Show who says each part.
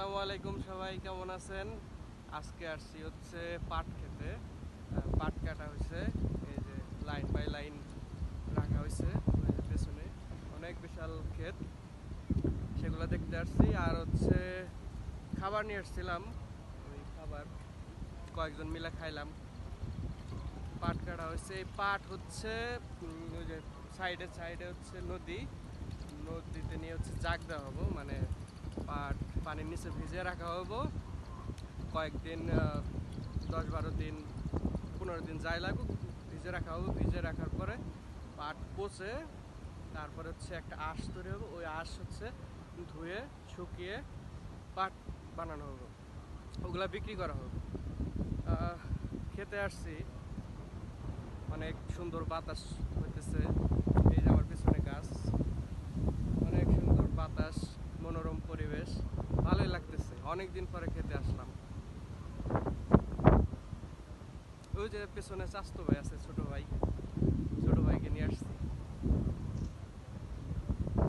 Speaker 1: আসসালামু আলাইকুম সবাই, কেমন আছেন? আজকে আসছি হচ্ছে পাট খেতে। পাট কাটা হয়েছে, এই যে লাইন বাই লাইন রাখা হয়েছে পেছনে। অনেক বিশাল ক্ষেত, সেগুলো দেখতে আসছি। আর হচ্ছে খাবার নিয়ে আসছিলাম, ওই খাবার কয়েকজন মিলে খাইলাম। পাট কাটা হয়েছে, এই পাট হচ্ছে ওই যে সাইডে সাইডে হচ্ছে নদী। নদীতে নিয়ে হচ্ছে জাগ দেওয়া হব মানে পাট পানির নিচে ভিজিয়ে রাখা হব কয়েকদিন দশ বারো দিন, পনেরো দিন যাই লাগুক ভিজে রাখা হবে ভিজে রাখার পরে পাট পচে, তারপরে হচ্ছে একটা আঁশ তৈরি হবে ওই আঁশ হচ্ছে ধুয়ে, শুকিয়ে পাট বানানো হবে ওগুলা বিক্রি করা হবে খেতে আসছি। অনেক সুন্দর বাতাস হইতেছে এই যে আমার পিছনে গাছ অনেক সুন্দর বাতাস মনোরম পরিবেশ ভালোই লাগতেছে অনেক দিন পরে খেতে আসলাম। ওই যে পেছনে চাস্তো ভাই আছে ছোট ভাই।